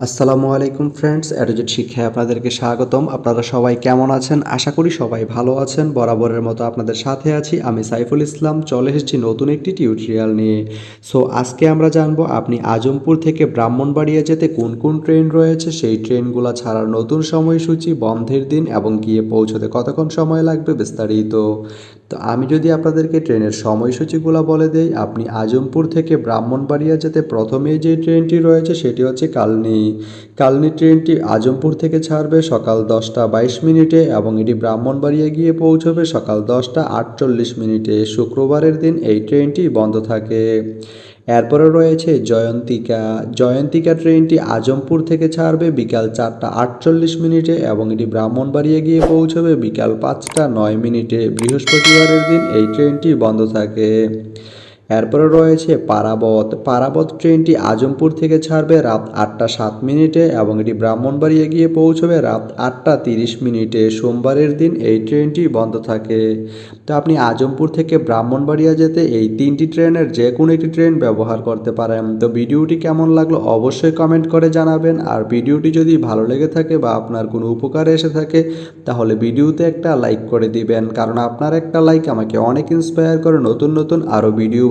আসসালামু আলাইকুম ফ্রেন্ডস অ্যাডোজেট শিক্ষায় আপনাদেরকে স্বাগতম। আপনারা সবাই কেমন আছেন? আশা করি সবাই ভালো আছেন। বরাবরের মতো আপনাদের সাথে আছি আমি সাইফুল ইসলাম। চলে এসেছি নতুন একটি টিউটোরিয়াল নিয়ে। সো আজকে আমরা জানব আপনি আজমপুর থেকে ব্রাহ্মণবাড়িয়া যেতে কোন কোন ট্রেন রয়েছে? সেই ট্রেনগুলো ছাড়ার নতুন সময়সূচি, বন্ধের দিন এবং গিয়ে পৌঁছতে কতক্ষণ সময় লাগবে বিস্তারিত। তো আমি যদি আপনাদেরকে ট্রেনের সময়সূচিগুলো বলে দেই, আপনি আজমপুর থেকে ব্রাহ্মণবাড়িয়া যেতে প্রথমেই যে ট্রেনটি রয়েছে সেটি হচ্ছে কালনি। কালনি ট্রেনটি আজমপুর থেকে ছাড়বে সকাল দশটা বাইশ মিনিটে এবং এটি ব্রাহ্মণবাড়িয়া গিয়ে পৌঁছবে সকাল দশটা আটচল্লিশ মিনিটে। শুক্রবারের দিন এই ট্রেনটি বন্ধ থাকে। এরপরে রয়েছে জয়ন্তিকা। জয়ন্তিকা ট্রেনটি আজমপুর থেকে ছাড়বে বিকাল চারটা আটচল্লিশ মিনিটে এবং এটি ব্রাহ্মণবাড়িয়া গিয়ে পৌঁছবে বিকাল পাঁচটা নয় মিনিটে। বৃহস্পতিবারের দিন এই ট্রেনটি বন্ধ থাকে। এরপরে রয়েছে পারাবত। পারাবত ট্রেনটি আজমপুর থেকে ছাড়বে রাত আটটা সাত মিনিটে এবং এটি ব্রাহ্মণবাড়িয়া গিয়ে পৌঁছবে রাত আটটা তিরিশ মিনিটে। সোমবারের দিন এই ট্রেনটি বন্ধ থাকে। তো আপনি আজমপুর থেকে ব্রাহ্মণবাড়িয়া যেতে এই তিনটি ট্রেনের যে কোনো একটি ট্রেন ব্যবহার করতে পারেন। তো ভিডিওটি কেমন লাগল অবশ্যই কমেন্ট করে জানাবেন। আর ভিডিওটি যদি ভালো লেগে থাকে বা আপনার কোনো উপকারে এসে থাকে, তাহলে ভিডিওতে একটা লাইক করে দিবেন। কারণ আপনার একটা লাইক আমাকে অনেক ইন্সপায়ার করে নতুন নতুন আরও ভিডিও